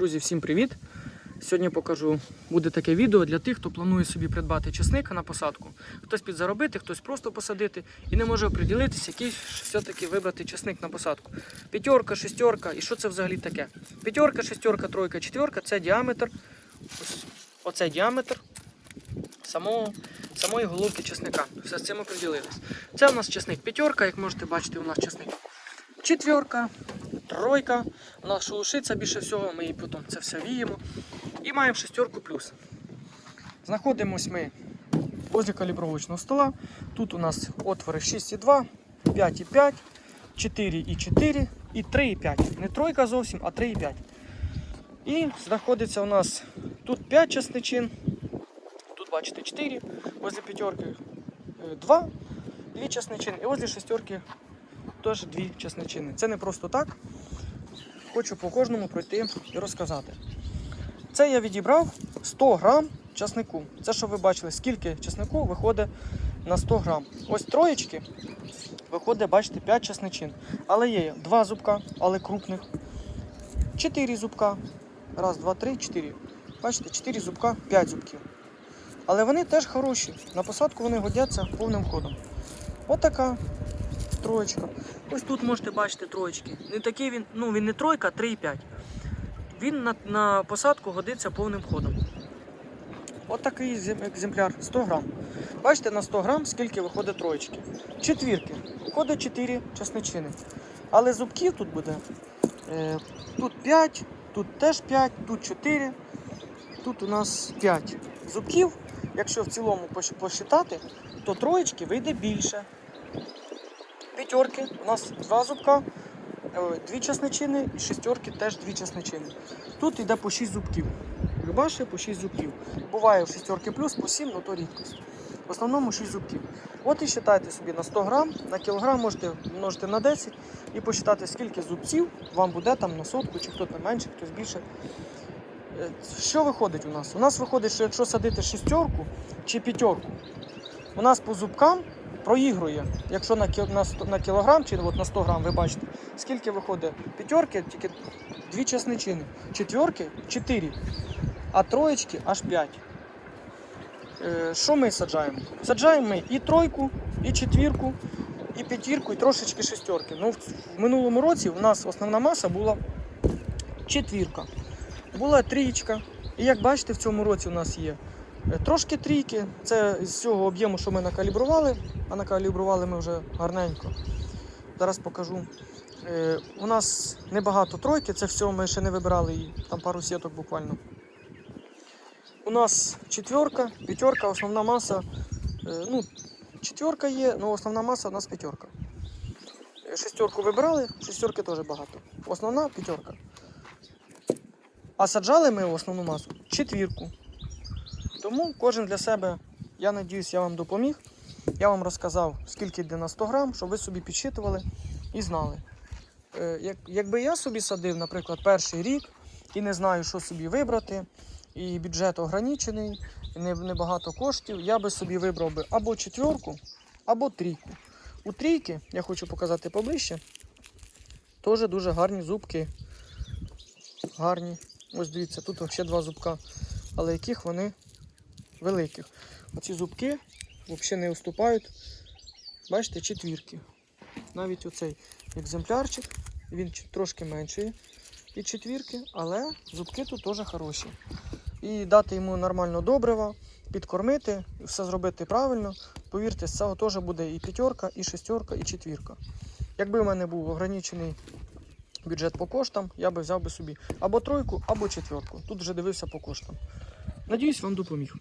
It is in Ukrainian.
Друзі, всім привіт! Сьогодні покажу, буде таке відео для тих, хто планує собі придбати чесника на посадку. Хтось підзаробити, хтось просто посадити і не може оприділитися, який все-таки вибрати чесник на посадку. П'ятерка, шестерка, і що це взагалі таке? П'ятерка, шестерка, тройка, четверка це діаметр. Ось оцей діаметр самого, самої головки чесника. Все з цим оприділились. Це у нас чесник п'ятерка, як можете бачити, у нас чесник четверка, тройка. У нас шелушиться більше всього, ми її потім це все віємо. І маємо шестерку плюс. Знаходимось ми возле калібровочного стола. Тут у нас отвори 6,2, 5,5, 4,4 і 3,5. Не тройка зовсім, а 3,5. І знаходиться у нас тут 5 часничин. Тут бачите 4, возле п'ятерки 2, 2 часничини і возле шестерки теж дві часничини. Це не просто так. Хочу по кожному пройти і розказати. Це я відібрав 100 грам часнику. Це, що ви бачили, скільки часнику виходить на 100 грам. Ось троєчки виходить, бачите, 5 часничин. Але є два зубка, але крупних. 4 зубка. Раз, два, три, чотири. Бачите, 4 зубка, 5 зубків. Але вони теж хороші. На посадку вони годяться повним ходом. Отака троєчка. Ось тут можете бачити троєчки. Не такий він, ну він не тройка, а 3,5. Він на, на посадку годиться повним ходом. От такий екземпляр 100 грам. Бачите, на 100 грам скільки виходить троєчки. Четвірки. Виходить 4 часничини. Але зубків тут буде. Е, тут 5, тут теж 5, тут 4, тут у нас 5 зубків. Якщо в цілому посчитати, то троєчки вийде більше. П'ятерки у нас два зубка, е, дві часничини і шестерки теж дві часничини. Тут йде по 6 зубків. Любаше по 6 зубків. Буває в шестерки плюс по 7, але то рідкость. В основному 6 зубків. От і вважайте собі на 100 грам, на кілограм можете множити на 10 і посчитати, скільки зубців вам буде там на сотку, чи хтось менше, хтось більше. Е, Що виходить у нас? У нас виходить, що якщо садити шестерку чи п'ятерку, у нас по зубкам проігрує. Якщо на, на, на кілограм чи от на 100 грам, ви бачите, скільки виходить п'ятерки, тільки дві часничини, четверки чотири, а троєчки аж п'ять. Е, Що ми саджаємо? Саджаємо ми і тройку, і четвірку, і п'ятірку, і трошечки шестерки. Ну, в, в минулому році у нас основна маса була четвірка, була трієчка. І як бачите, в цьому році у нас є Трошки трійки, це з цього об'єму, що ми накалібрували, а накалібрували ми вже гарненько. Зараз покажу. Е, у нас небагато тройки, це все ми ще не вибирали її, там пару сіток буквально. У нас четверка, п'ятерка, основна маса. е, ну, четверка є, але основна маса у нас п'ятерка. Е, Шестерку вибирали, шестерки теж багато. Основна п'ятерка. А саджали ми основну масу четвірку. Тому кожен для себе, я надіюсь, я вам допоміг. Я вам розказав, скільки йде на 100 грам, щоб ви собі підсчитували і знали. Е, Як, якби я собі садив, наприклад, перший рік і не знаю, що собі вибрати, і бюджет ограничений, і не- небагато коштів, я би собі вибрав би або четверку, або трійку. У трійки, я хочу показати поближче, теж дуже гарні зубки. Гарні. Ось дивіться, тут взагалі два зубка, але яких вони великих. Оці зубки взагалі не уступають. Бачите, четвірки. Навіть оцей екземплярчик, він трошки менший від четвірки, але зубки тут теж хороші. І дати йому нормально добрива, підкормити, все зробити правильно. Повірте, з цього теж буде і п'ятерка, і шестерка, і четвірка. Якби в мене був ограничений бюджет по коштам, я би взяв би собі або тройку, або четверку. Тут вже дивився по коштам. Надіюсь, вам допоміг.